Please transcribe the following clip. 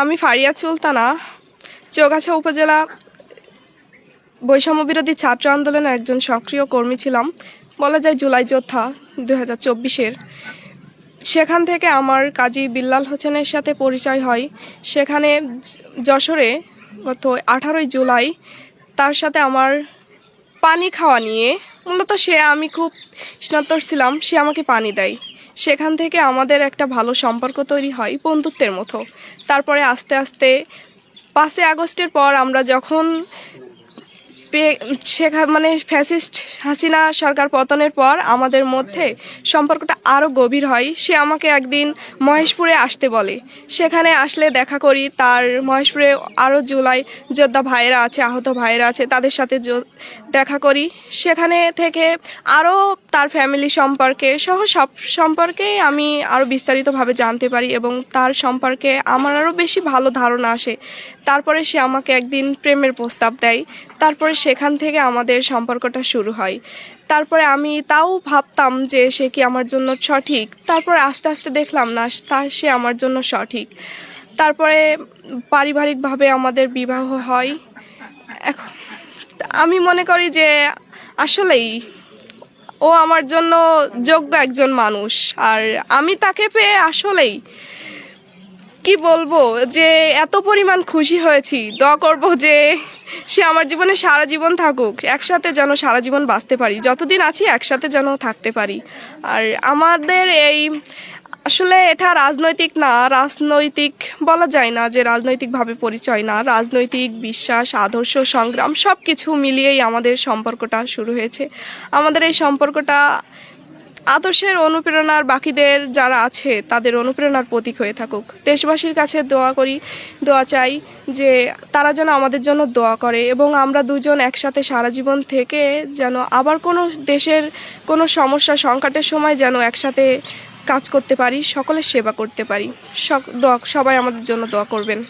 আমি ফারিয়া চুলতানা চৌগাছা উপজেলা বৈষম্য বিরোধী ছাত্র আন্দোলনের একজন সক্রিয় কর্মী ছিলাম। বলা যায় জুলাই যোদ্ধা দু হাজার চব্বিশের। সেখান থেকে আমার কাজী বিল্লাল হোসেনের সাথে পরিচয় হয়। সেখানে যশোরে গত আঠারোই জুলাই তার সাথে আমার পানি খাওয়া নিয়ে, মূলত সে আমি খুব স্নাতর ছিলাম, সে আমাকে পানি দেয়। সেখান থেকে আমাদের একটা ভালো সম্পর্ক তৈরি হয় বন্ধুত্বের মতো। তারপরে আস্তে আস্তে পাঁচই আগস্টের পর আমরা যখন সেখানে মানে ফ্যাসিস্ট হাসিনা সরকার পতনের পর আমাদের মধ্যে সম্পর্কটা আরও গভীর হয়। সে আমাকে একদিন মহেশপুরে আসতে বলে। সেখানে আসলে দেখা করি তার মহেশপুরে আরও জুলাই যোদ্ধা ভাইয়েরা আছে, আহত ভাইয়েরা আছে, তাদের সাথে দেখা করি। সেখানে থেকে আরও তার ফ্যামিলি সম্পর্কে সহ সব সম্পর্কে আমি আরও বিস্তারিতভাবে জানতে পারি এবং তার সম্পর্কে আমার আরও বেশি ভালো ধারণা আসে। তারপরে সে আমাকে একদিন প্রেমের প্রস্তাব দেয়। তারপরে সেখান থেকে আমাদের সম্পর্কটা শুরু হয়। তারপরে আমি তাও ভাবতাম যে সে কি আমার জন্য সঠিক। তারপরে আস্তে আস্তে দেখলাম না, তা সে আমার জন্য সঠিক। তারপরে পারিবারিকভাবে আমাদের বিবাহ হয়। এখন আমি মনে করি যে আসলেই ও আমার জন্য যোগ্য একজন মানুষ। আর আমি তাকে পেয়ে আসলেই কি বলব যে এত পরিমাণ খুশি হয়েছি। দোয়া করব যে সে আমার জীবনে সারা জীবন থাকুক। একসাথে যেন সারা জীবন বাঁচতে পারি। যতদিন আছি একসাথে যেন থাকতে পারি। আর আমাদের এই আসলে এটা রাজনৈতিক না, রাজনৈতিক বলা যায় না যে রাজনৈতিকভাবে পরিচয় না। রাজনৈতিক বিশ্বাস, আদর্শ, সংগ্রাম সব কিছু মিলিয়েই আমাদের সম্পর্কটা শুরু হয়েছে। আমাদের এই সম্পর্কটা আদর্শের অনুপ্রেরণার বাকিদের যারা আছে, তাদের অনুপ্রেরণার প্রতীক হয়ে থাকুক। দেশবাসীর কাছে দোয়া করি, দোয়া চাই যে তারা যেন আমাদের জন্য দোয়া করে এবং আমরা দুজন একসাথে সারা জীবন থেকে যেন আবার কোনো দেশের কোনো সমস্যা, সংকটের সময় যেন একসাথে কাজ করতে পারি, সকলের সেবা করতে পারি। সবাই আমাদের জন্য দোয়া করবেন।